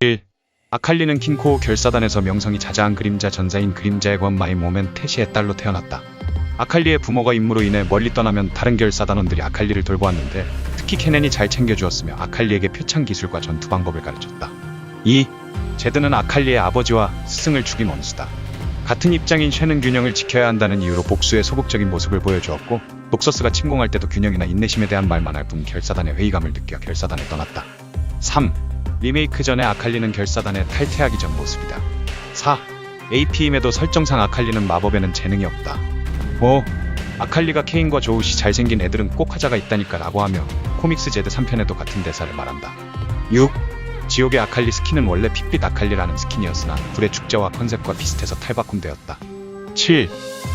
1. 아칼리는 킹코어 결사단에서 명성이 자자한 그림자 전사인 그림자의 권 마이 모멘 테시의 딸로 태어났다. 아칼리의 부모가 임무로 인해 멀리 떠나면 다른 결사단원들이 아칼리를 돌보았는데 특히 케넨이 잘 챙겨주었으며 아칼리에게 표창 기술과 전투 방법을 가르쳤다. 2. 제드는 아칼리의 아버지와 스승을 죽인 원수다. 같은 입장인 쉐는 균형을 지켜야 한다는 이유로 복수의 소극적인 모습을 보여주었고 녹서스가 침공할 때도 균형이나 인내심에 대한 말만 할 뿐 결사단의 회의감을 느껴 결사단을 떠났다. 3. 리메이크 전에 아칼리는 결사단에 탈퇴하기 전 모습이다. 4. AP임에도 설정상 아칼리는 마법에는 재능이 없다. 5. 아칼리가 케인과 조우시 잘생긴 애들은 꼭 하자가 있다니까 라고 하며 코믹스 제드 3편에도 같은 대사를 말한다. 6. 지옥의 아칼리 스킨은 원래 핏빛 아칼리라는 스킨이었으나 불의 축제와 컨셉과 비슷해서 탈바꿈되었다. 7.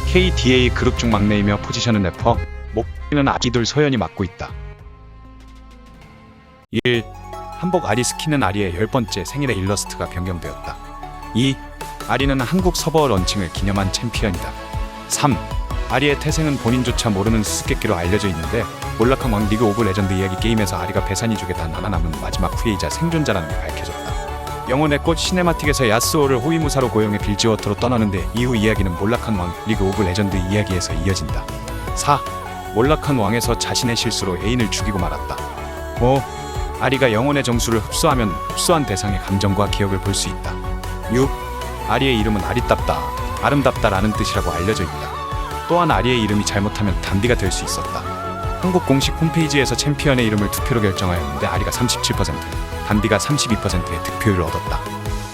KDA 그룹 중 막내이며 포지션은 래퍼, 목는 아기돌 서연이 맡고 있다. 1. 한복 아리 스킨은 아리의 열 번째 생일의 일러스트가 변경되었다. 2. 아리는 한국 서버 런칭을 기념한 챔피언이다. 3. 아리의 태생은 본인조차 모르는 수수께끼로 알려져 있는데 몰락한 왕 리그 오브 레전드 이야기 게임에서 아리가 배산이족에 단 하나 남은 마지막 후예이자 생존자라는 게 밝혀졌다. 영혼의 꽃 시네마틱에서 야스오를 호위무사로 고용해 빌지워터로 떠나는데 이후 이야기는 몰락한 왕 리그 오브 레전드 이야기에서 이어진다. 4. 몰락한 왕에서 자신의 실수로 애인을 죽이고 말았다. 5. 아리가 영혼의 정수를 흡수하면 흡수한 대상의 감정과 기억을 볼 수 있다. 6. 아리의 이름은 아리답다, 아름답다라는 뜻이라고 알려져 있다. 또한 아리의 이름이 잘못하면 단비가 될 수 있었다. 한국 공식 홈페이지에서 챔피언의 이름을 투표로 결정하였는데 아리가 37%, 단비가 32%의 득표율을 얻었다.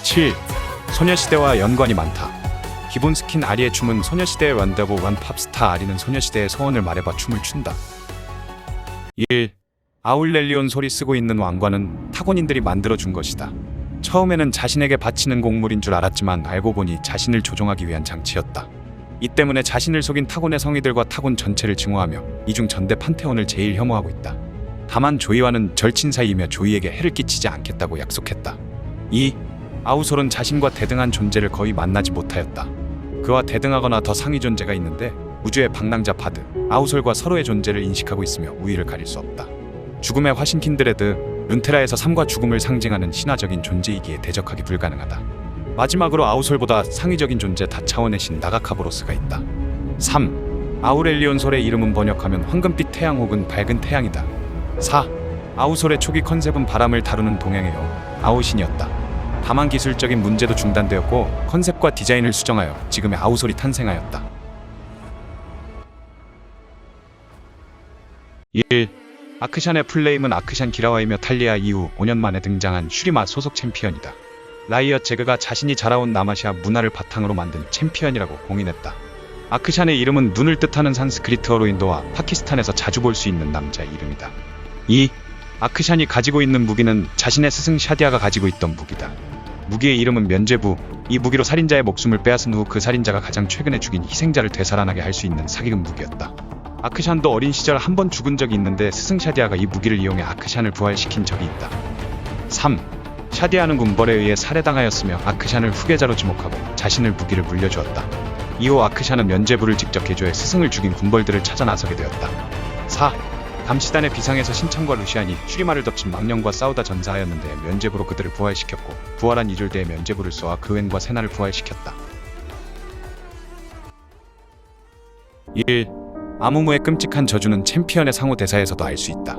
7. 소녀시대와 연관이 많다. 기본 스킨 아리의 춤은 소녀시대의 완다고 완 팝스타 아리는 소녀시대의 소원을 말해봐 춤을 춘다. 1. 아울렐리온 소리 쓰고 있는 왕관은 타곤인들이 만들어준 것이다. 처음에는 자신에게 바치는 곡물인 줄 알았지만 알고 보니 자신을 조종하기 위한 장치였다. 이 때문에 자신을 속인 타곤의 성의들과 타곤 전체를 증오하며 이중 전대 판테온을 제일 혐오하고 있다. 다만 조이와는 절친 사이이며 조이에게 해를 끼치지 않겠다고 약속했다. 2. 아우솔은 자신과 대등한 존재를 거의 만나지 못하였다. 그와 대등하거나 더 상위 존재가 있는데 우주의 방랑자 파드, 아우솔과 서로의 존재를 인식하고 있으며 우위를 가릴 수 없다. 죽음의 화신 킨드레드, 룬테라에서 삶과 죽음을 상징하는 신화적인 존재이기에 대적하기 불가능하다. 마지막으로 아우솔보다 상위적인 존재 다차원의 신 나가카보로스가 있다. 3. 아우렐리온 솔의 이름은 번역하면 황금빛 태양 혹은 밝은 태양이다. 4. 아우솔의 초기 컨셉은 바람을 다루는 동양의 영, 아우신이었다. 다만 기술적인 문제도 중단되었고 컨셉과 디자인을 수정하여 지금의 아우솔이 탄생하였다. 1. 아크샨의 플레임은 아크샨 기라와이며 탈리아 이후 5년 만에 등장한 슈리마 소속 챔피언이다. 라이엇 제그가 자신이 자라온 남아시아 문화를 바탕으로 만든 챔피언이라고 공인했다. 아크샨의 이름은 눈을 뜻하는 산스크리트어로 인도와 파키스탄에서 자주 볼 수 있는 남자의 이름이다. 2. 아크샨이 가지고 있는 무기는 자신의 스승 샤디아가 가지고 있던 무기다. 무기의 이름은 면죄부. 이 무기로 살인자의 목숨을 빼앗은 후 그 살인자가 가장 최근에 죽인 희생자를 되살아나게 할 수 있는 사기금 무기였다. 아크샨도 어린 시절 한 번 죽은 적이 있는데 스승 샤디아가 이 무기를 이용해 아크샨을 부활시킨 적이 있다. 3. 샤디아는 군벌에 의해 살해당하였으며 아크샨을 후계자로 지목하고 자신을 무기를 물려주었다. 이후 아크샨은 면죄부를 직접 개조해 스승을 죽인 군벌들을 찾아 나서게 되었다. 4. 감시단의 비상에서 신창과 루시안이 슈리마를 덮친 망령과 싸우다 전사하였는데 면죄부로 그들을 부활시켰고 부활한 이졸대의 면죄부를 쏘아 그웬과 세나를 부활시켰다. 1. 아무무의 끔찍한 저주는 챔피언의 상호 대사에서도 알 수 있다.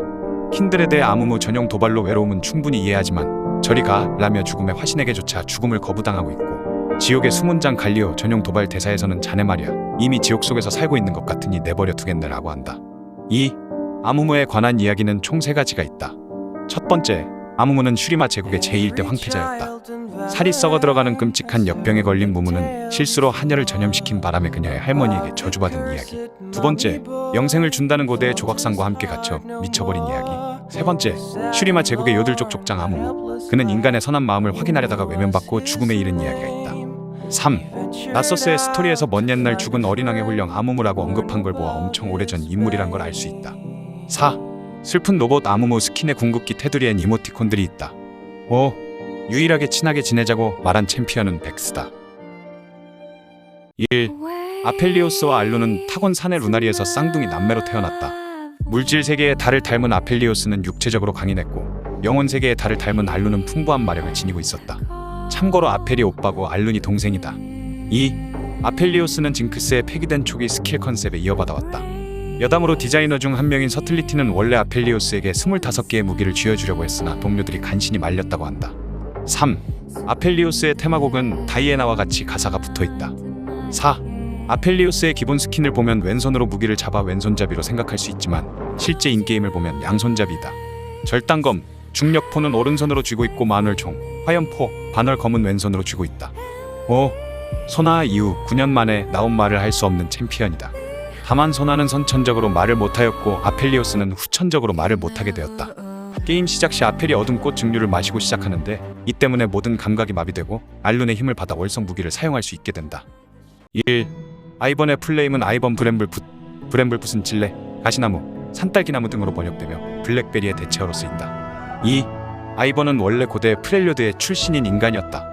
킨드레드의 아무무 전용 도발로 외로움은 충분히 이해하지만 저리 가 라며 죽음의 화신에게조차 죽음을 거부당하고 있고 지옥의 수문장 갈리오 전용 도발 대사에서는 자네 말이야 이미 지옥 속에서 살고 있는 것 같으니 내버려 두겠네라고 한다. 2. 아무무에 관한 이야기는 총 세 가지가 있다. 첫 번째, 아무무는 슈리마 제국의 제1대 황태자였다. 살이 썩어 들어가는 끔찍한 역병에 걸린 무무는 실수로 하녀를 전염시킨 바람에 그녀의 할머니에게 저주받은 이야기. 두 번째, 영생을 준다는 고대의 조각상과 함께 갇혀 미쳐버린 이야기. 세 번째, 슈리마 제국의 요들족 족장 아무무. 그는 인간의 선한 마음을 확인하려다가 외면받고 죽음에 이른 이야기가 있다. 3. 나서스의 스토리에서 먼 옛날 죽은 어린왕의 훈령 아무무라고 언급한 걸 보아 엄청 오래전 인물이란 걸 알 수 있다. 4. 슬픈 로봇 아무무 스킨의 궁극기 테두리엔 이모티콘들이 있다. 5. 유일하게 친하게 지내자고 말한 챔피언은 백스다. 1. 아펠리오스와 알루는 타곤 산의 루나리에서 쌍둥이 남매로 태어났다. 물질 세계의 달을 닮은 아펠리오스는 육체적으로 강인했고 영혼 세계의 달을 닮은 알룬은 풍부한 마력을 지니고 있었다. 참고로 아펠이 오빠고 알룬이 동생이다. 2. 아펠리오스는 징크스의 폐기된 초기 스킬 컨셉에 이어받아왔다. 여담으로 디자이너 중 한 명인 서틀리티는 원래 아펠리오스에게 25개의 무기를 쥐어주려고 했으나 동료들이 간신히 말렸다고 한다. 3. 아펠리오스의 테마곡은 다이애나와 같이 가사가 붙어있다. 4. 아펠리오스의 기본 스킨을 보면 왼손으로 무기를 잡아 왼손잡이로 생각할 수 있지만 실제 인게임을 보면 양손잡이다. 절단검, 중력포는 오른손으로 쥐고 있고 마늘총, 화염포, 반월검은 왼손으로 쥐고 있다. 5. 소나 이후 9년 만에 나온 말을 할 수 없는 챔피언이다. 다만 소나는 선천적으로 말을 못하였고 아펠리오스는 후천적으로 말을 못하게 되었다. 게임 시작 시 아펠이 어둠 꽃 증류를 마시고 시작하는데 이 때문에 모든 감각이 마비되고 알룬의 힘을 받아 월성 무기를 사용할 수 있게 된다. 1. 아이번의 플레임은 아이번 브렘블풋, 브렘블풋은 찔레, 가시나무, 산딸기나무 등으로 번역되며 블랙베리의 대체어로 쓰인다. 2. 아이번은 원래 고대 프렐료드의 출신인 인간이었다.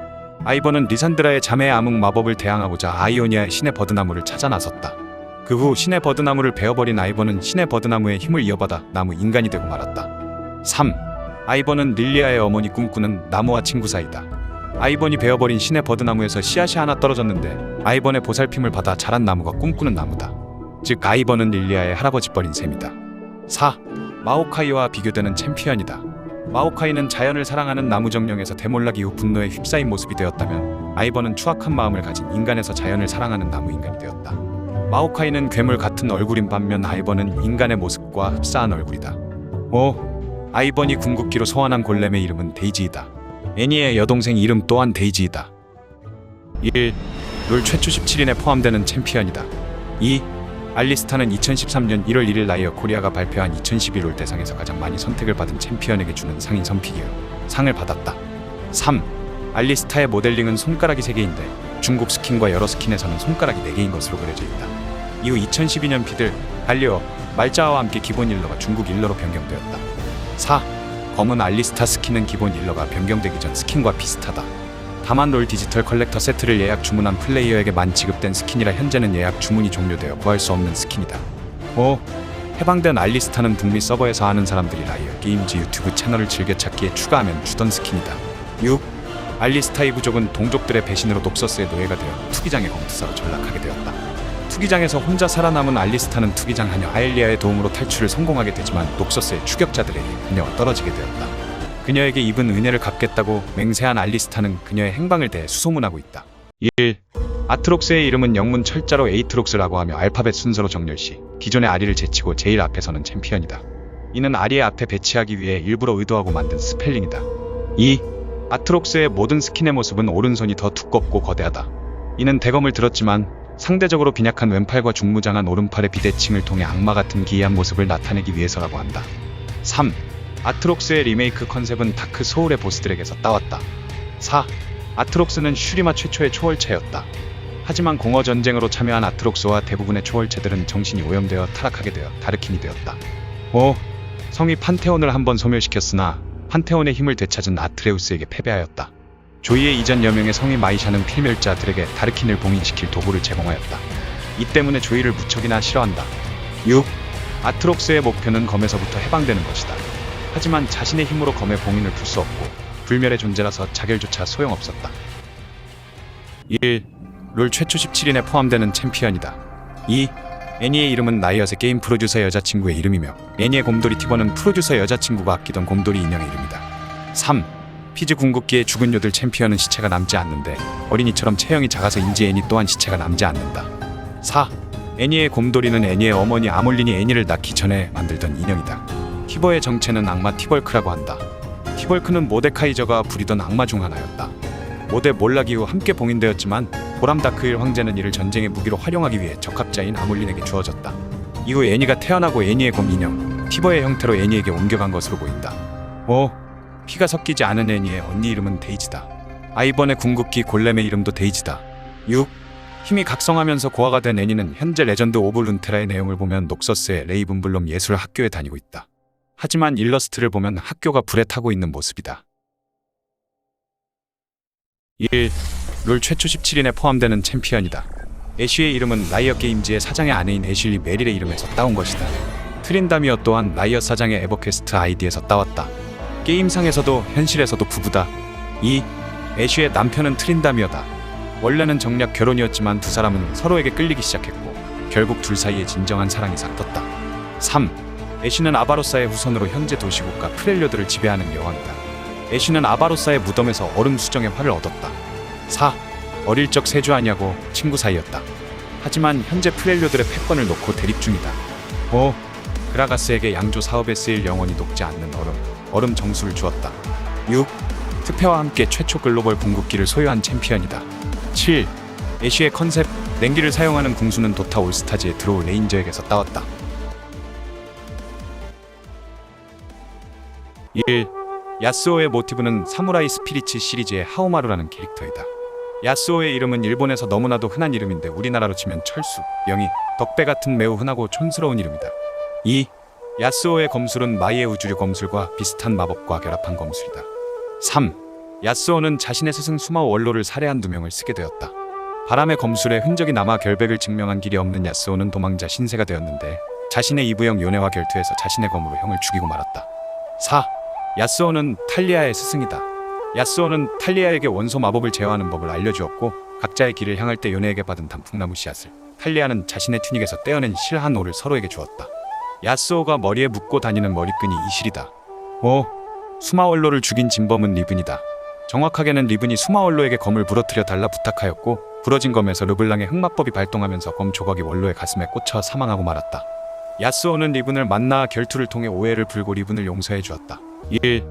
아이번은 리산드라의 자매의 암흑 마법을 대항하고자 아이오니아의 신의 버드나무를 찾아 나섰다. 그 후 신의 버드나무를 베어버린 아이번은 신의 버드나무의 힘을 이어받아 나무 인간이 되고 말았다. 3. 아이번은 릴리아의 어머니 꿈꾸는 나무와 친구 사이다. 아이번이 베어버린 신의 버드나무에서 씨앗이 하나 떨어졌는데 아이번의 보살핌을 받아 자란 나무가 꿈꾸는 나무다. 즉 아이번은 릴리아의 할아버지 뻘인 셈이다. 4. 마오카이와 비교되는 챔피언이다. 마오카이는 자연을 사랑하는 나무 정령에서 대몰락 이후 분노에 휩싸인 모습이 되었다면 아이번은 추악한 마음을 가진 인간에서 자연을 사랑하는 나무 인간이 되었다. 마오카이는 괴물 같은 얼굴인 반면 아이번은 인간의 모습과 흡사한 얼굴이다. 5. 아이번이 궁극기로 소환한 골렘의 이름은 데이지이다. 애니의 여동생 이름 또한 데이지이다. 1. 롤 최초 17인에 포함되는 챔피언이다. 2. 알리스타는 2013년 1월 1일 라이어 코리아가 발표한 2012롤 대상에서 가장 많이 선택을 받은 챔피언에게 주는 상인 선픽이요. 상을 받았다. 3. 알리스타의 모델링은 손가락이 3개인데 중국 스킨과 여러 스킨에서는 손가락이 4개인 것으로 그려져 있다. 이후 2012년 피들, 갈리오, 말자와 함께 기본 일러가 중국 일러로 변경되었다. 4. 검은 알리스타 스킨은 기본 일러가 변경되기 전 스킨과 비슷하다. 다만 롤 디지털 컬렉터 세트를 예약 주문한 플레이어에게만 지급된 스킨이라 현재는 예약 주문이 종료되어 구할 수 없는 스킨이다. 5. 해방된 알리스타는 북미 서버에서 아는 사람들이 라이어 게임즈 유튜브 채널을 즐겨찾기에 추가하면 주던 스킨이다. 6. 알리스타의 부족은 동족들의 배신으로 녹서스의 노예가 되어 투기장의 검투사로 전락하게 되었다. 투기장에서 혼자 살아남은 알리스타는 투기장 하녀 아엘리아의 도움으로 탈출을 성공하게 되지만 녹서스의 추격자들에게 그녀가 떨어지게 되었다. 그녀에게 입은 은혜를 갚겠다고 맹세한 알리스타는 그녀의 행방을 대해 수소문하고 있다. 1. 아트록스의 이름은 영문 철자로 에이트록스라고 하며 알파벳 순서로 정렬시 기존의 아리를 제치고 제일 앞에 서는 챔피언이다. 이는 아리의 앞에 배치하기 위해 일부러 의도하고 만든 스펠링이다. 2. 아트록스의 모든 스킨의 모습은 오른손이 더 두껍고 거대하다. 이는 대검을 들었지만 상대적으로 빈약한 왼팔과 중무장한 오른팔의 비대칭을 통해 악마 같은 기이한 모습을 나타내기 위해서라고 한다. 3. 아트록스의 리메이크 컨셉은 다크 소울의 보스들에게서 따왔다. 4. 아트록스는 슈리마 최초의 초월체였다. 하지만 공허 전쟁으로 참여한 아트록스와 대부분의 초월체들은 정신이 오염되어 타락하게 되어 다르킨이 되었다. 5. 성이 판테온을 한번 소멸시켰으나 판테온의 힘을 되찾은 아트레우스에게 패배하였다. 조이의 이전 여명의 성의 마이샤는 필멸자들에게 다르킨을 봉인시킬 도구를 제공하였다. 이 때문에 조이를 무척이나 싫어한다. 6. 아트록스의 목표는 검에서부터 해방되는 것이다. 하지만 자신의 힘으로 검의 봉인을 풀 수 없고 불멸의 존재라서 자결조차 소용없었다. 1. 롤 최초 17인에 포함되는 챔피언이다. 2. 애니의 이름은 나이엇의 게임 프로듀서 여자친구의 이름이며 애니의 곰돌이 티버는 프로듀서 여자친구가 아끼던 곰돌이 인형의 이름이다. 3. 피즈 궁극기의 죽은 요들 챔피언은 시체가 남지 않는데 어린이처럼 체형이 작아서 인지 애니 또한 시체가 남지 않는다. 4. 애니의 곰돌이는 애니의 어머니 아몰린이 애니를 낳기 전에 만들던 인형이다. 티버의 정체는 악마 티벌크라고 한다. 티벌크는 모데카이저가 부리던 악마 중 하나였다. 모데 몰락 이후 함께 봉인되었지만 보람 다크일 황제는 이를 전쟁의 무기로 활용하기 위해 적합자인 아몰린에게 주어졌다. 이후 애니가 태어나고 애니의 곰 인형 티버의 형태로 애니에게 옮겨간 것으로 보인다. 5. 피가 섞이지 않은 애니의 언니 이름은 데이지다. 아이번의 궁극기 골렘의 이름도 데이지다. 6. 힘이 각성하면서 고아가 된 애니는 현재 레전드 오브 룬테라의 내용을 보면 녹서스의 레이븐블럼 예술 학교에 다니고 있다. 하지만 일러스트를 보면 학교가 불에 타고 있는 모습이다. 1. 롤 최초 17인에 포함되는 챔피언이다. 애쉬의 이름은 라이엇 게임즈의 사장의 아내인 애슐리 메릴의 이름에서 따온 것이다. 트린다미어 또한 라이엇 사장의 에버퀘스트 아이디에서 따왔다. 게임상에서도 현실에서도 부부다. 2. 애쉬의 남편은 트린다미어다. 원래는 정략 결혼이었지만 두 사람은 서로에게 끌리기 시작했고 결국 둘 사이에 진정한 사랑이 싹텄다. 3. 애쉬는 아바로사의 후손으로 현재 도시국가 프렐료드를 지배하는 여왕이다. 애쉬는 아바로사의 무덤에서 얼음 수정의 활을 얻었다. 4. 어릴 적 세주하냐고 친구 사이였다. 하지만 현재 프렐료들의 패권을 놓고 대립 중이다. 5. 그라가스에게 양조 사업에 쓰일 영원히 녹지 않는 얼음, 얼음 정수를 주었다. 6. 특패와 함께 최초 글로벌 궁극기를 소유한 챔피언이다. 7. 애쉬의 컨셉, 냉기를 사용하는 궁수는 도타 올스타즈에 들어올 레인저에게서 따왔다. 1. 야스오의 모티브는 사무라이 스피리츠 시리즈의 하오마루라는 캐릭터이다. 야스오의 이름은 일본에서 너무나도 흔한 이름인데 우리나라로 치면 철수, 영희, 덕배 같은 매우 흔하고 촌스러운 이름이다. 2. 야스오의 검술은 마이의 우주류 검술과 비슷한 마법과 결합한 검술이다. 3. 야스오는 자신의 스승 수마오 원로를 살해한 두 명을 쓰게 되었다. 바람의 검술에 흔적이 남아 결백을 증명한 길이 없는 야스오는 도망자 신세가 되었는데 자신의 이부형 요네와 결투해서 자신의 검으로 형을 죽이고 말았다. 4. 야스오는 탈리아의 스승이다. 야스오는 탈리아에게 원소 마법을 제어하는 법을 알려주었고 각자의 길을 향할 때 요네에게 받은 단풍나무 씨앗을 탈리아는 자신의 튜닉에서 떼어낸 실한 올을 서로에게 주었다. 야스오가 머리에 묶고 다니는 머리끈이 이실이다. 5. 수마월로를 죽인 진범은 리븐이다. 정확하게는 리븐이 수마월로에게 검을 부러뜨려 달라 부탁하였고 부러진 검에서 르블랑의 흑마법이 발동하면서 검 조각이 원로의 가슴에 꽂혀 사망하고 말았다. 야스오는 리븐을 만나 결투를 통해 오해를 풀고 리븐을 용서해 주었다. 1.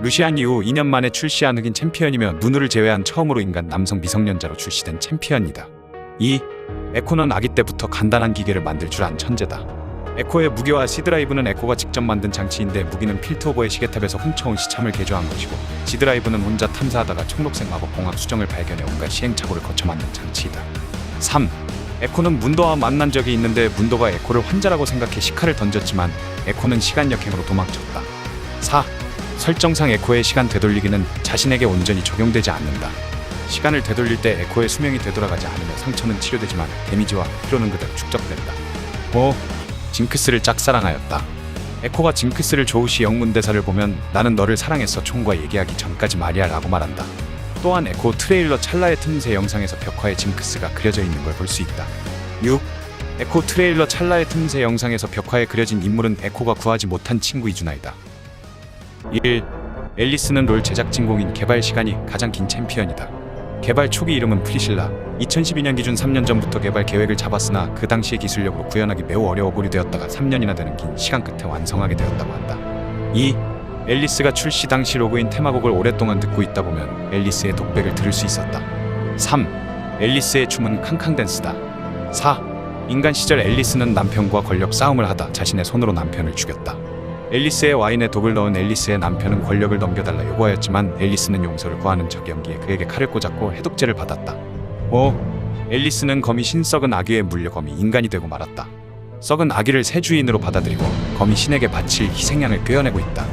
루시안 이후 2년 만에 출시한 흑인 챔피언이며 누누를 제외한 처음으로 인간 남성 미성년자로 출시된 챔피언이다. 2. 에코는 아기 때부터 간단한 기계를 만들 줄 안 천재다. 에코의 무기와 시드라이브는 에코가 직접 만든 장치인데 무기는 필트오버의 시계탑에서 훔쳐온 시참을 개조한 것이고 시드라이브는 혼자 탐사하다가 청록색 마법공학 수정을 발견해 온갖 시행착오를 거쳐 만든 장치이다. 3. 에코는 문도와 만난 적이 있는데 문도가 에코를 환자라고 생각해 시카를 던졌지만 에코는 시간 역행으로 도망쳤다. 4. 설정상 에코의 시간 되돌리기는 자신에게 온전히 적용되지 않는다. 시간을 되돌릴 때 에코의 수명이 되돌아가지 않으면 상처는 치료되지만 데미지와 피로는 그대로 축적된다. 5. 징크스를 짝사랑하였다. 에코가 징크스를 조우시 영문 대사를 보면 나는 너를 사랑했어 총과 얘기하기 전까지 말이야 라고 말한다. 또한 에코 트레일러 찰나의 틈새 영상에서 벽화에 징크스가 그려져 있는 걸 볼 수 있다. 6. 에코 트레일러 찰나의 틈새 영상에서 벽화에 그려진 인물은 에코가 구하지 못한 친구 이준아이다. 1. 앨리스는 롤 제작 진 공인 개발 시간이 가장 긴 챔피언이다. 개발 초기 이름은 프리실라. 2012년 기준 3년 전부터 개발 계획을 잡았으나 그 당시의 기술력으로 구현하기 매우 어려워 보류되었다가 3년이나 되는 긴 시간 끝에 완성하게 되었다고 한다. 2. 앨리스가 출시 당시 로그인 테마곡을 오랫동안 듣고 있다 보면 앨리스의 독백을 들을 수 있었다. 3. 앨리스의 춤은 캉캉 댄스다. 4. 인간 시절 앨리스는 남편과 권력 싸움을 하다 자신의 손으로 남편을 죽였다. 앨리스의 와인에 독을 넣은 앨리스의 남편은 권력을 넘겨달라 요구하였지만 앨리스는 용서를 구하는 척 연기에 그에게 칼을 꽂았고 해독제를 받았다. 5. 앨리스는 거미 신썩은 아기에 물려 거미 인간이 되고 말았다. 썩은 아기를 새 주인으로 받아들이고 거미 신에게 바칠 희생양을 꿰어내고 있다.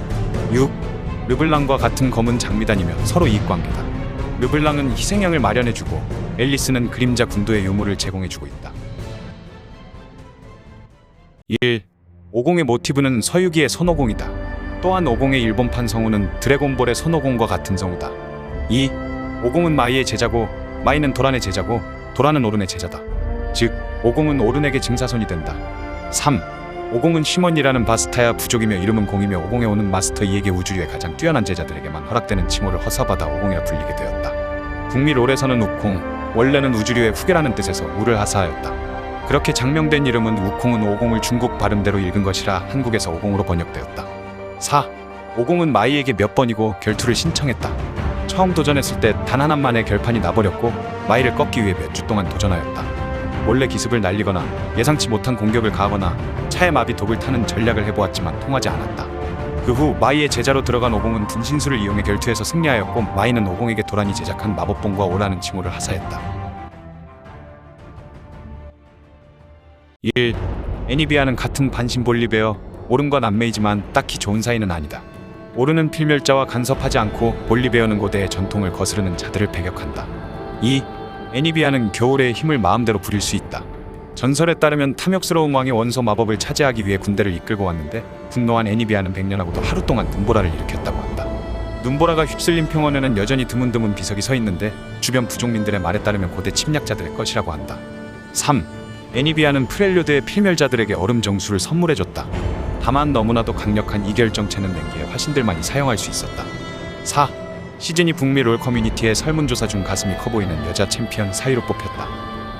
6. 르블랑과 같은 검은 장미단이며 서로 이익관계다. 르블랑은 희생양을 마련해주고 앨리스는 그림자 군도의 유물을 제공해주고 있다. 1. 오공의 모티브는 서유기의 손오공이다. 또한 오공의 일본판 성우는 드래곤볼의 손오공과 같은 성우다. 2. 오공은 마이의 제자고 마이는 도란의 제자고 도란은 오른의 제자다. 즉 오공은 오른에게 증사손이 된다. 3. 오공은 시몬이라는 바스타야 부족이며 이름은 공이며 오공에 오는 마스터 이에게 우주류의 가장 뛰어난 제자들에게만 허락되는 칭호를 허사받아 오공이라 불리게 되었다. 북미 롤에서는 우콩, 원래는 우주류의 후계라는 뜻에서 우를 하사하였다. 그렇게 장명된 이름은 우콩은 오공을 중국 발음대로 읽은 것이라 한국에서 오공으로 번역되었다. 4. 오공은 마이에게 몇 번이고 결투를 신청했다. 처음 도전했을 때 단 하나만의 결판이 나버렸고 마이를 꺾기 위해 몇 주 동안 도전하였다. 몰래 기습을 날리거나 예상치 못한 공격을 가하거나 차의 마비 독을 타는 전략을 해보았지만 통하지 않았다. 그 후 마이의 제자로 들어간 오공은 분신술을 이용해 결투에서 승리하였고 마이는 오공에게 도란이 제작한 마법봉과 오라는 칭호를 하사했다. 1. 애니비아는 같은 반신볼리베어 오른과 남매이지만 딱히 좋은 사이는 아니다. 오르는 필멸자와 간섭하지 않고 볼리베어는 고대의 전통을 거스르는 자들을 배격한다. 2. 애니비아는 겨울에 힘을 마음대로 부릴 수 있다. 전설에 따르면 탐욕스러운 왕의 원소 마법을 차지하기 위해 군대를 이끌고 왔는데 분노한 애니비아는 백년하고도 하루 동안 눈보라를 일으켰다고 한다. 눈보라가 휩쓸린 평원에는 여전히 드문드문 비석이 서 있는데 주변 부족민들의 말에 따르면 고대 침략자들의 것이라고 한다. 3. 애니비아는 프렐류드의 필멸자들에게 얼음 정수를 선물해줬다. 다만 너무나도 강력한 이결정체는 냉기에 화신들만이 사용할 수 있었다. 4. 시즈니 북미 롤 커뮤니티의 설문조사 중 가슴이 커 보이는 여자 챔피언 사이로 뽑혔다.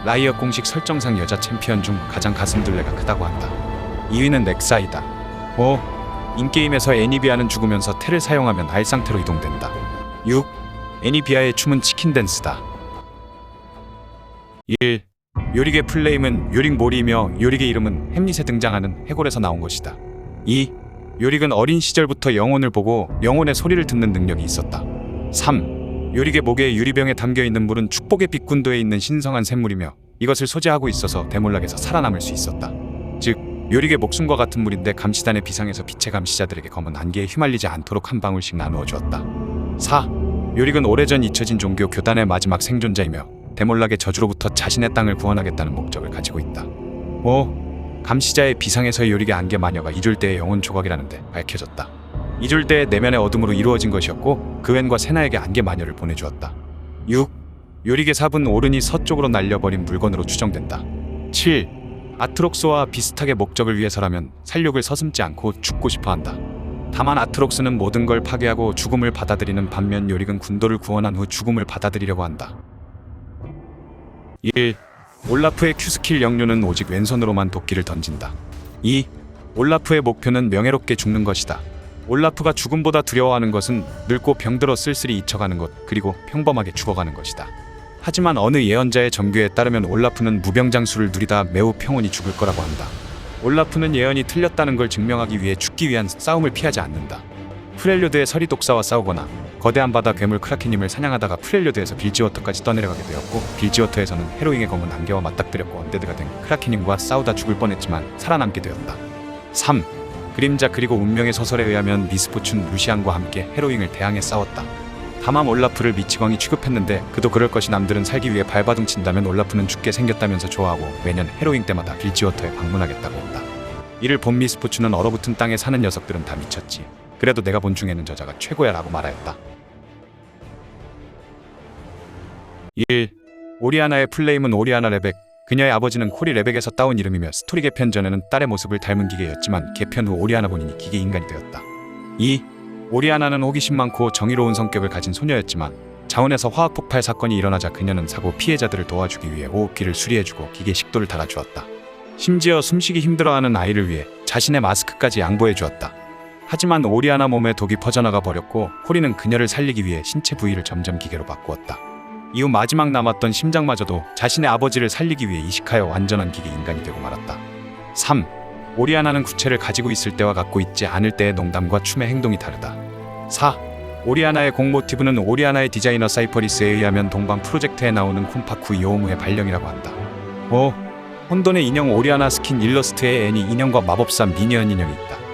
라이어 공식 설정상 여자 챔피언 중 가장 가슴 둘레가 크다고 한다. 2위는 넥사이다. 5. 인게임에서 애니비아는 죽으면서 텔을 사용하면 알 상태로 이동된다. 6. 애니비아의 춤은 치킨 댄스다. 1. 요릭의 플레임은 요릭 모리이며 요릭의 이름은 햄릿에 등장하는 해골에서 나온 것이다. 2. 요릭은 어린 시절부터 영혼을 보고 영혼의 소리를 듣는 능력이 있었다. 3. 요릭의 목에 유리병에 담겨 있는 물은 축복의 빛군도에 있는 신성한 샘물이며 이것을 소재하고 있어서 대몰락에서 살아남을 수 있었다. 즉 요릭의 목숨과 같은 물인데 감시단의 비상에서 빛의 감시자들에게 검은 안개에 휘말리지 않도록 한 방울씩 나누어 주었다. 4. 요릭은 오래전 잊혀진 종교 교단의 마지막 생존자이며 대몰락의 저주로부터 자신의 땅을 구원하겠다는 목적을 가지고 있다. 5. 감시자의 비상에서 요릭의 안개 마녀가 이줄대의 영혼 조각이라는데 밝혀졌다. 이줄대의 내면의 어둠으로 이루어진 것이었고 그웬과 세나에게 안개 마녀를 보내주었다. 6. 요릭의 삽은 오른이 서쪽으로 날려버린 물건으로 추정된다. 7. 아트록스와 비슷하게 목적을 위해서라면 살육을 서슴지 않고 죽고 싶어한다. 다만 아트록스는 모든 걸 파괴하고 죽음을 받아들이는 반면 요릭은 군도를 구원한 후 죽음을 받아들이려고 한다. 1. 올라프의 큐스킬 영류는 오직 왼손으로만 도끼를 던진다. 2. 올라프의 목표는 명예롭게 죽는 것이다. 올라프가 죽음보다 두려워하는 것은 늙고 병들어 쓸쓸히 잊혀가는 것 그리고 평범하게 죽어가는 것이다. 하지만 어느 예언자의 점괘에 따르면 올라프는 무병장수를 누리다 매우 평온히 죽을 거라고 한다. 올라프는 예언이 틀렸다는 걸 증명하기 위해 죽기 위한 싸움을 피하지 않는다. 프렐류드의 서리 독사와 싸우거나 거대한 바다 괴물 크라켄님을 사냥하다가 프렐류드에서 빌지워터까지 떠내려가게 되었고 빌지워터에서는 헤로잉의 검은 안개와 맞닥뜨렸고 언데드가 된 크라켄님과 싸우다 죽을 뻔했지만 살아남게 되었다. 3. 그림자 그리고 운명의 소설에 의하면 미스포춘 루시안과 함께 헤로잉을 대항해 싸웠다. 다만 올라프를 미치광이 취급했는데 그도 그럴 것이 남들은 살기 위해 발바둥 친다면 올라프는 죽게 생겼다면서 좋아하고 매년 헤로잉 때마다 빌지워터에 방문하겠다고 한다. 이를 본 미스포춘은 얼어붙은 땅에 사는 녀석들은 다 미쳤지. 그래도 내가 본 중에는 저자가 최고야라고 말하였다. 1. 오리아나의 플레임은 오리아나 레벡 그녀의 아버지는 코리 레벡에서 따온 이름이며 스토리 개편 전에는 딸의 모습을 닮은 기계였지만 개편 후 오리아나 본인이 기계 인간이 되었다. 2. 오리아나는 호기심 많고 정의로운 성격을 가진 소녀였지만 자원에서 화학 폭발 사건이 일어나자 그녀는 사고 피해자들을 도와주기 위해 호흡기를 수리해주고 기계 식도를 달아주었다. 심지어 숨쉬기 힘들어하는 아이를 위해 자신의 마스크까지 양보해 주었다. 하지만 오리아나 몸에 독이 퍼져나가 버렸고 코리는 그녀를 살리기 위해 신체 부위를 점점 기계로 바꾸었다. 이후 마지막 남았던 심장마저도 자신의 아버지를 살리기 위해 이식하여 완전한 기계 인간이 되고 말았다. 3. 오리아나는 구체를 가지고 있을 때와 갖고 있지 않을 때의 농담과 춤의 행동이 다르다. 4. 오리아나의 공 모티브는 오리아나의 디자이너 사이퍼리스에 의하면 동방 프로젝트에 나오는 콤파쿠 이오무의 발령이라고 한다. 5. 혼돈의 인형 오리아나 스킨 일러스트에 애니 인형과 마법사 미니언 인형이 있다.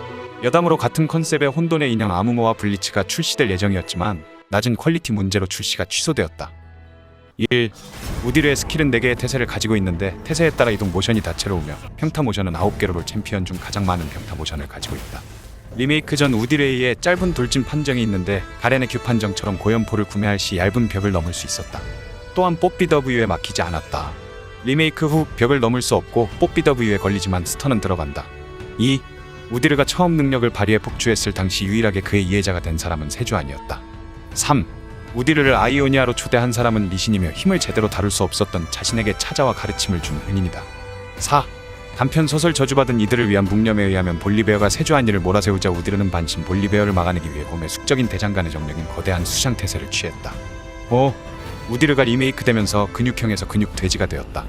여담으로 같은 컨셉의 혼돈의 인형 아무모와 블리츠가 출시될 예정이었지만 낮은 퀄리티 문제로 출시가 취소되었다. 1. 우디르의 스킬은 4개의 태세를 가지고 있는데 태세에 따라 이동 모션이 다채로우며 평타 모션은 9개로 롤 챔피언 중 가장 많은 평타 모션을 가지고 있다. 리메이크 전 우디레이의 짧은 돌진 판정이 있는데 가렌의 큐 판정처럼 고연포를 구매할 시 얇은 벽을 넘을 수 있었다. 또한 뽀삐 W에 막히지 않았다. 리메이크 후 벽을 넘을 수 없고 뽀삐 W에 걸리지만 스턴은 들어간다. 2. 우디르가 처음 능력을 발휘해 폭주했을 당시 유일하게 그의 이해자가 된 사람은 세주안이었다. 3. 우디르를 아이오니아로 초대한 사람은 리신이며 힘을 제대로 다룰 수 없었던 자신에게 찾아와 가르침을 준 은인이다. 4. 단편 소설 저주받은 이들을 위한 묵념에 의하면 볼리베어가 세주안이를 몰아세우자 우디르는 반신 볼리베어를 막아내기 위해 몸에 숙적인 대장간의 정령인 거대한 수상 태세를 취했다. 5. 우디르가 리메이크되면서 근육형에서 근육 돼지가 되었다.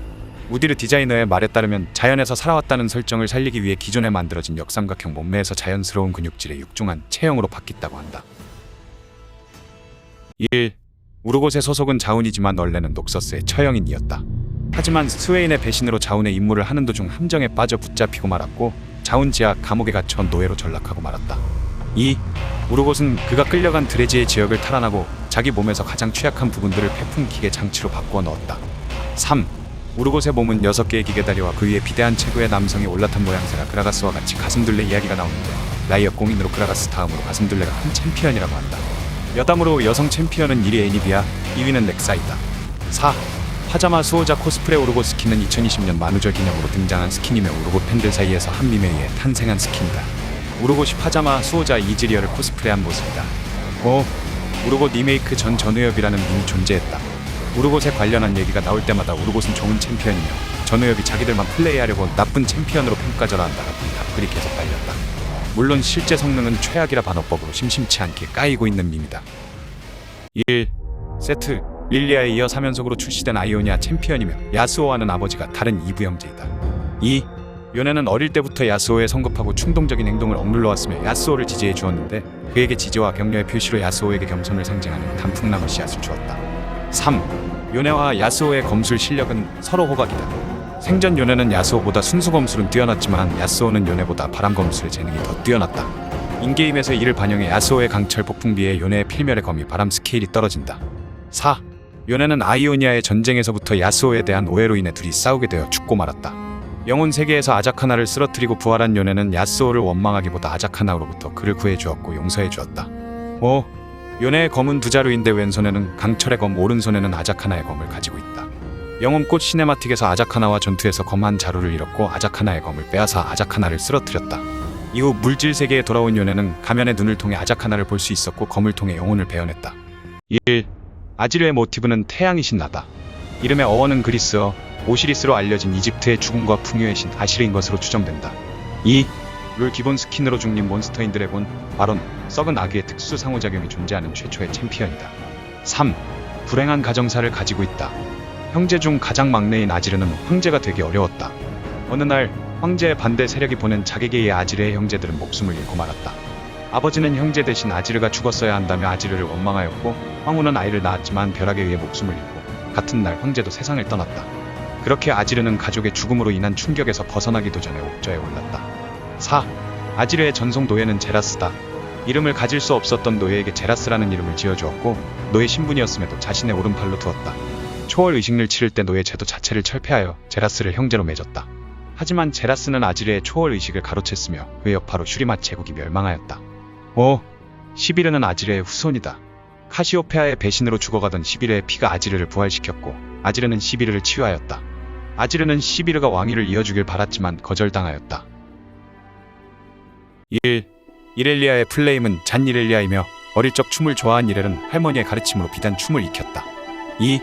우디르 디자이너의 말에 따르면 자연에서 살아왔다는 설정을 살리기 위해 기존에 만들어진 역삼각형 몸매에서 자연스러운 근육질의 육중한 체형으로 바뀌었다고 한다. 1. 우르곳의 소속은 자운이지만 원래는 녹서스의 처형인이었다. 하지만 스웨인의 배신으로 자운의 임무를 하는 도중 함정에 빠져 붙잡히고 말았고 자운 지하 감옥에 갇혀 노예로 전락하고 말았다. 2. 우르곳은 그가 끌려간 드레지의 지역을 탈환하고 자기 몸에서 가장 취약한 부분들을 태풍 기계 장치로 바꾸어 넣었다. 3. 우르곳의 몸은 6개의 기계다리와 그 위에 비대한 체구의 남성이 올라탄 모양새라 그라가스와 같이 가슴둘레 이야기가 나오는데 라이어 공인으로 그라가스 다음으로 가슴둘레가 한 챔피언이라고 한다. 여담으로 여성 챔피언은 1위 애니비아, 2위는 렉사이다. 4. 파자마 수호자 코스프레 오르고 스킨은 2020년 만우절 기념으로 등장한 스킨이며 우르고 팬들 사이에서 한 밈에 의해 탄생한 스킨이다. 우르고시 파자마 수호자 이즈리얼을 코스프레한 모습이다. 5. 우르고 리메이크 전 전우엽이라는 밈이 존재했다. 우르곳에 관련한 얘기가 나올 때마다 우르곳은 좋은 챔피언이며 전우엽이 자기들만 플레이하려고 나쁜 챔피언으로 평가절하 한다 같은 답글이 계속 달렸다. 물론 실제 성능은 최악이라 반어법으로 심심치 않게 까이고 있는 밈이다. 1. 세트 릴리아에 이어 3연속으로 출시된 아이오니아 챔피언이며 야스오와는 아버지가 다른 2부 형제이다. 2. 요네는 어릴 때부터 야스오에 성급하고 충동적인 행동을 억눌러 왔으며 야스오를 지지해 주었는데 그에게 지지와 격려의 표시로 야스오에게 겸손을 상징하는 단풍나무 씨앗을 주었다. 3. 요네와 야스오의 검술 실력은 서로 호각이다. 생전 요네는 야스오보다 순수 검술은 뛰어났지만 야스오는 요네보다 바람 검술의 재능이 더 뛰어났다. 인게임에서 이를 반영해 야스오의 강철 폭풍비에 요네의 필멸의 검이 바람 스케일이 떨어진다. 4. 요네는 아이오니아의 전쟁에서부터 야스오에 대한 오해로 인해 둘이 싸우게 되어 죽고 말았다. 영혼 세계에서 아자카나를 쓰러뜨리고 부활한 요네는 야스오를 원망하기보다 아자카나로부터 그를 구해 주었고 용서해 주었다. 5. 요네의 검은 두 자루인데 왼손에는 강철의 검, 오른손에는 아자카나의 검을 가지고 있다. 영혼꽃 시네마틱에서 아자카나와 전투에서 검 한 자루를 잃었고 아자카나의 검을 빼앗아 아자카나를 쓰러뜨렸다. 이후 물질 세계에 돌아온 요네는 가면의 눈을 통해 아자카나를 볼 수 있었고 검을 통해 영혼을 배워냈다. 1. 아지르의 모티브는 태양이 신나다. 이름의 어원은 그리스어 오시리스로 알려진 이집트의 죽음과 풍요의 신 아시르인 것으로 추정된다. 2. 룰 기본 스킨으로 중립 몬스터인 드래곤, 바론, 썩은 아기의 특수 상호작용이 존재하는 최초의 챔피언이다. 3. 불행한 가정사를 가지고 있다. 형제 중 가장 막내인 아지르는 황제가 되기 어려웠다. 어느 날 황제의 반대 세력이 보낸 의해 아지르의 형제들은 목숨을 잃고 말았다. 아버지는 형제 대신 아지르가 죽었어야 한다며 아지르를 원망하였고 황후는 아이를 낳았지만 벼락에 의해 목숨을 잃고 같은 날 황제도 세상을 떠났다. 그렇게 아지르는 가족의 죽음으로 인한 충격에서 벗어나기도 전에 옥저에 올랐다. 4. 아지르의 전속 노예는 제라스다. 이름을 가질 수 없었던 노예에게 제라스라는 이름을 지어주었고 노예 신분이었음에도 자신의 오른팔로 두었다. 초월 의식을 치를 때 노예 제도 자체를 철폐하여 제라스를 형제로 맺었다. 하지만 제라스는 아지르의 초월 의식을 가로챘으며 그의 여파로 슈리맛 제국이 멸망하였다. 5. 시비르는 아지르의 후손이다. 카시오페아의 배신으로 죽어가던 시비르의 피가 아지르를 부활시켰고 아지르는 시비르를 치유하였다. 아지르는 시비르가 왕위를 이어주길 바랐지만 거절당하였다. 1. 이렐리아의 플레임은 잔 이렐리아이며 어릴 적 춤을 좋아한 이렐은 할머니의 가르침으로 비단 춤을 익혔다. 2.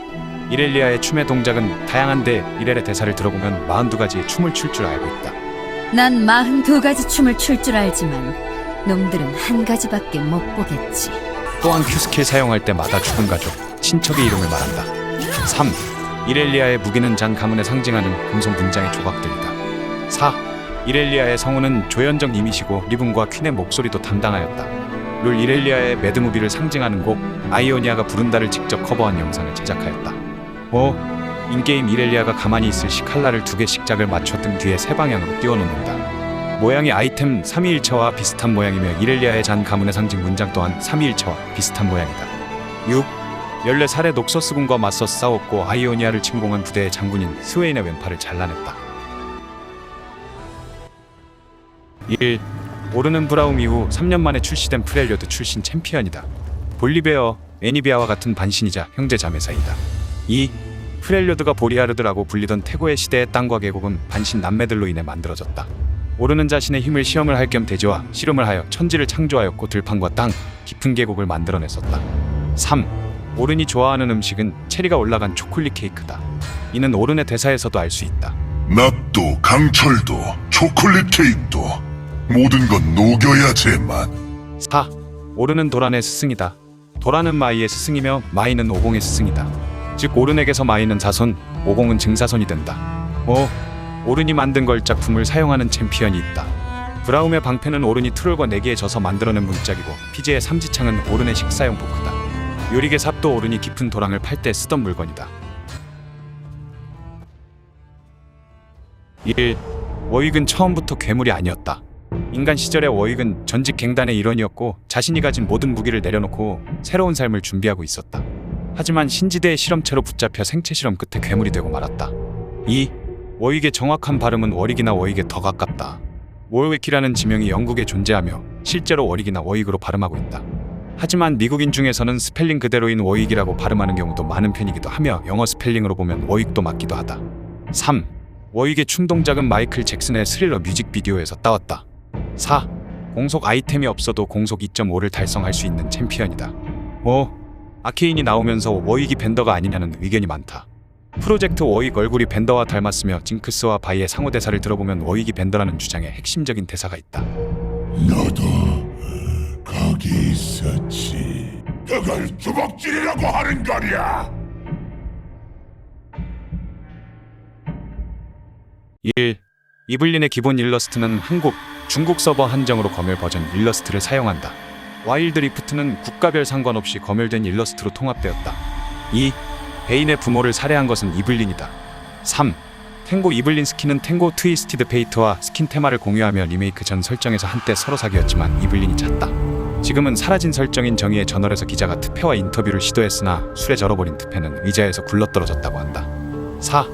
이렐리아의 춤의 동작은 다양한데 이렐의 대사를 들어보면 42가지의 춤을 출 줄 알고 있다. 난 마흔 두 가지 춤을 출 줄 알지만 놈들은 한 가지밖에 못 보겠지. 또한 큐스킬 사용할 때마다 죽은 가족, 친척의 이름을 말한다. 3. 이렐리아의 무기는 잔 가문을 상징하는 금속 문장의 조각들이다. 4. 이렐리아의 성우는 조현정 님이시고 리븐과 퀸의 목소리도 담당하였다. 룰 이렐리아의 매드무비를 상징하는 곡 아이오니아가 부른다를 직접 커버한 영상을 제작하였다. 5. 인게임 이렐리아가 가만히 있을 시 칼날을 두 개씩 짝을 등 뒤에 세 방향으로 띄워놓는다. 모양이 아이템 321차와 비슷한 모양이며 이렐리아의 잔 가문의 상징 문장 또한 321차와 비슷한 모양이다. 6. 14살의 녹서스군과 맞서 싸웠고 아이오니아를 침공한 부대의 장군인 스웨인의 왼팔을 잘라냈다. 1. 오르는 브라움 이후 3년 만에 출시된 프렐리오드 출신 챔피언이다. 볼리베어, 애니비아와 같은 반신이자 형제 자매 사이다. 2. 프렐리오드가 보리아르드라고 불리던 태고의 시대의 땅과 계곡은 반신 남매들로 인해 만들어졌다. 오르는 자신의 힘을 시험을 할 겸 대지와 씨름을 하여 천지를 창조하였고 들판과 땅, 깊은 계곡을 만들어냈었다. 3. 오른이 좋아하는 음식은 체리가 올라간 초콜릿 케이크다. 이는 오른의 대사에서도 알 수 있다. 낫도 강철도 초콜릿 케이크도 모든 건 녹여야 제맛 4. 오르는 도란의 스승이다. 도란은 마이의 스승이며 마이는 오공의 스승이다. 즉 오른에게서 마이는 자손, 오공은 증사손이 된다. 5. 오른이 만든 걸작품을 사용하는 챔피언이 있다. 브라움의 방패는 오른이 트롤과 네개에 져서 만들어낸 문짝이고 피제의 삼지창은 오른의 식사용 포크다. 요리개 삽도 오른이 깊은 도랑을 팔 때 쓰던 물건이다. 1. 워익은 처음부터 괴물이 아니었다. 인간 시절의 워익은 전직 갱단의 일원이었고 자신이 가진 모든 무기를 내려놓고 새로운 삶을 준비하고 있었다. 하지만 신지대의 실험체로 붙잡혀 생체 실험 끝에 괴물이 되고 말았다. 2. 워익의 정확한 발음은 워릭이나 워익에 더 가깝다. 워익이라는 지명이 영국에 존재하며 실제로 워릭이나 워익으로 발음하고 있다. 하지만 미국인 중에서는 스펠링 그대로인 워익이라고 발음하는 경우도 많은 편이기도 하며 영어 스펠링으로 보면 워익도 맞기도 하다. 3. 워익의 충동작은 마이클 잭슨의 스릴러 뮤직비디오에서 따왔다. 4. 공속 아이템이 없어도 공속 2.5를 달성할 수 있는 챔피언이다. 5. 아케인이 나오면서 워익이 벤더가 아니냐는 의견이 많다. 프로젝트 워익 얼굴이 벤더와 닮았으며 징크스와 바이의 상호 대사를 들어보면 워익이 벤더라는 주장에 핵심적인 대사가 있다. 너도 거기 있었지. 그걸 주먹질이라고 하는 거냐? 1. 이블린의 기본 일러스트는 한국, 중국 서버 한정으로 검열 버전 일러스트를 사용한다. 와일드 리프트는 국가별 상관없이 검열된 일러스트로 통합되었다. 2. 베인의 부모를 살해한 것은 이블린이다. 3. 탱고 이블린 스킨은 탱고 트위스티드 페이트와 스킨 테마를 공유하며 리메이크 전 설정에서 한때 서로 사귀었지만 이블린이 찼다. 지금은 사라진 설정인 정의의 저널에서 기자가 특패와 인터뷰를 시도했으나 술에 절어버린 특패는 의자에서 굴러떨어졌다고 한다. 4.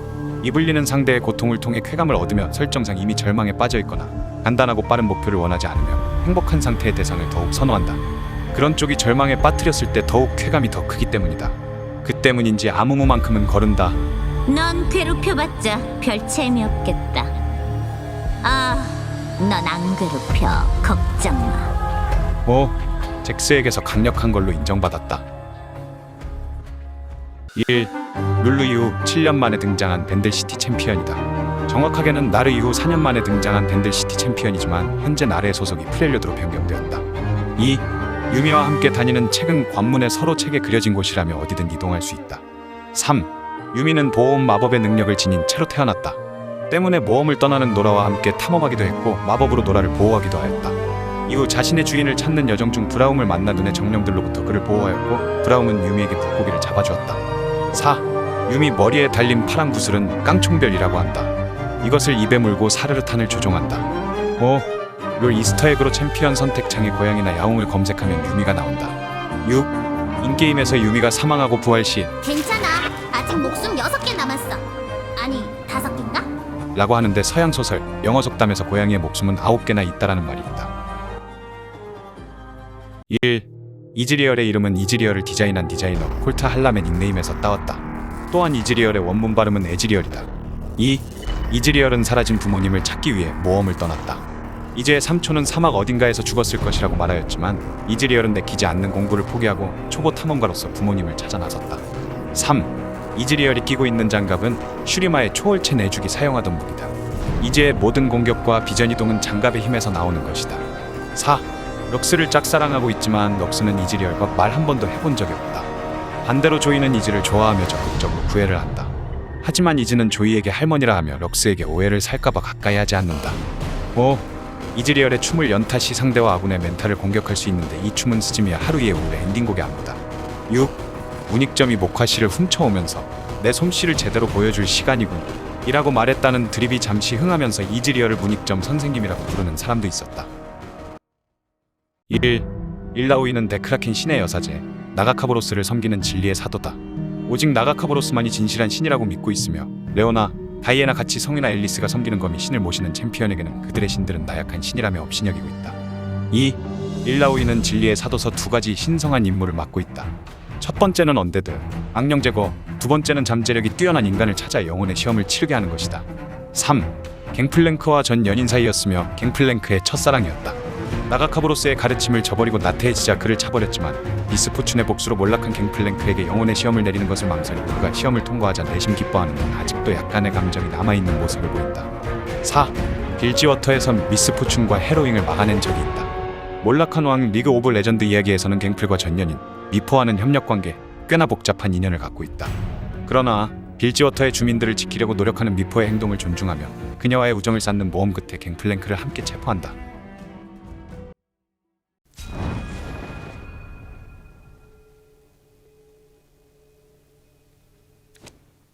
이블린은 상대의 고통을 통해 쾌감을 얻으며 설정상 이미 절망에 빠져 있거나 간단하고 빠른 목표를 원하지 않으며 행복한 상태의 대상을 더욱 선호한다. 그런 쪽이 절망에 빠뜨렸을 때 더욱 쾌감이 더 크기 때문이다. 그 때문인지 아무무만큼은 거른다. 넌 괴롭혀봤자 별 재미 없겠다. 아, 넌 안 괴롭혀. 걱정 마. 5. 잭스에게서 강력한 걸로 인정받았다. 1. 룰루 이후 7년 만에 등장한 밴들시티 챔피언이다. 정확하게는 나르 이후 4년 만에 등장한 밴들시티 챔피언이지만 현재 나르의 소속이 프렐료드로 변경되었다. 2. 유미와 함께 다니는 책은 관문에 서로 책에 그려진 곳이라며 어디든 이동할 수 있다. 3. 유미는 보호음 마법의 능력을 지닌 채로 태어났다. 때문에 모험을 떠나는 노라와 함께 탐험하기도 했고 마법으로 노라를 보호하기도 하였다. 이후 자신의 주인을 찾는 여정 중 브라움을 만나 눈의 정령들로부터 그를 보호하였고 브라움은 유미에게 물고기를 잡아주었다. 4. 유미 머리에 달린 파란 구슬은 깡총별이라고 한다. 이것을 입에 물고 사르르탄을 조종한다. 5. 롤 이스터에그로 챔피언 선택창에 고양이나 야옹을 검색하면 유미가 나온다. 6. 인게임에서 유미가 사망하고 부활 시 괜찮아. 아직 목숨 여섯 개 남았어. 아니, 다섯 개인가? 라고 하는데 서양 소설 영어 속담에서 고양이의 목숨은 아홉 개나 있다라는 말이 있다. 1. 이즈리얼의 이름은 이즈리얼을 디자인한 디자이너 콜트 할람의 닉네임에서 따왔다. 또한 이즈리얼의 원문 발음은 에즈리얼이다. 2. 이즈리얼은 사라진 부모님을 찾기 위해 모험을 떠났다. 이제의 삼촌은 사막 어딘가에서 죽었을 것이라고 말하였지만 이즈리얼은 내키지 않는 공부를 포기하고 초보 탐험가로서 부모님을 찾아 나섰다. 3. 이즈리얼이 끼고 있는 장갑은 슈리마의 초월체 내죽이 사용하던 무기다. 이제의 모든 공격과 비전 이동은 장갑의 힘에서 나오는 것이다. 4. 럭스를 짝사랑하고 있지만 럭스는 이즈리얼과 말 한 번도 해본 적이 없다. 반대로 조이는 이즈를 좋아하며 적극적으로 구애를 한다. 하지만 이즈는 조이에게 할머니라 하며 럭스에게 오해를 살까봐 가까이 하지 않는다. 5. 이즈리얼의 춤을 연타 시 상대와 아군의 멘탈을 공격할 수 있는데 이 춤은 스즈미야 하루이의 우울의 엔딩곡의 안무다. 6. 문익점이 목화씨를 훔쳐오면서 내 솜씨를 제대로 보여줄 시간이군 이라고 말했다는 드립이 잠시 흥하면서 이즈리얼을 문익점 선생님이라고 부르는 사람도 있었다. 1. 일라오이는 데크라켄 신의 여사제 나가카보로스를 섬기는 진리의 사도다. 오직 나가카보로스만이 진실한 신이라고 믿고 있으며 레오나, 다이애나 같이 성이나 앨리스가 섬기는 검이 신을 모시는 챔피언에게는 그들의 신들은 나약한 신이라며 없인 여기고 있다. 2. 일라오이는 진리의 사도서 두 가지 신성한 임무를 맡고 있다. 첫 번째는 언데드, 악령 제거, 두 번째는 잠재력이 뛰어난 인간을 찾아 영혼의 시험을 치르게 하는 것이다. 3. 갱플랭크와 전 연인 사이였으며 갱플랭크의 첫사랑이었다. 나가카보로스의 가르침을 저버리고 나태해지자 그를 차버렸지만 미스포춘의 복수로 몰락한 갱플랭크에게 영혼의 시험을 내리는 것을 망설이고 그가 시험을 통과하자 내심 기뻐하는 건 아직도 약간의 감정이 남아있는 모습을 보인다. 4. 빌지워터에선 미스포춘과 헤로잉을 막아낸 적이 있다. 몰락한 왕 리그 오브 레전드 이야기에서는 갱플과 전연인 미포와는 협력관계 꽤나 복잡한 인연을 갖고 있다. 그러나 빌지워터의 주민들을 지키려고 노력하는 미포의 행동을 존중하며 그녀와의 우정을 쌓는 모험 끝에 갱플랭크를 함께 체포한다.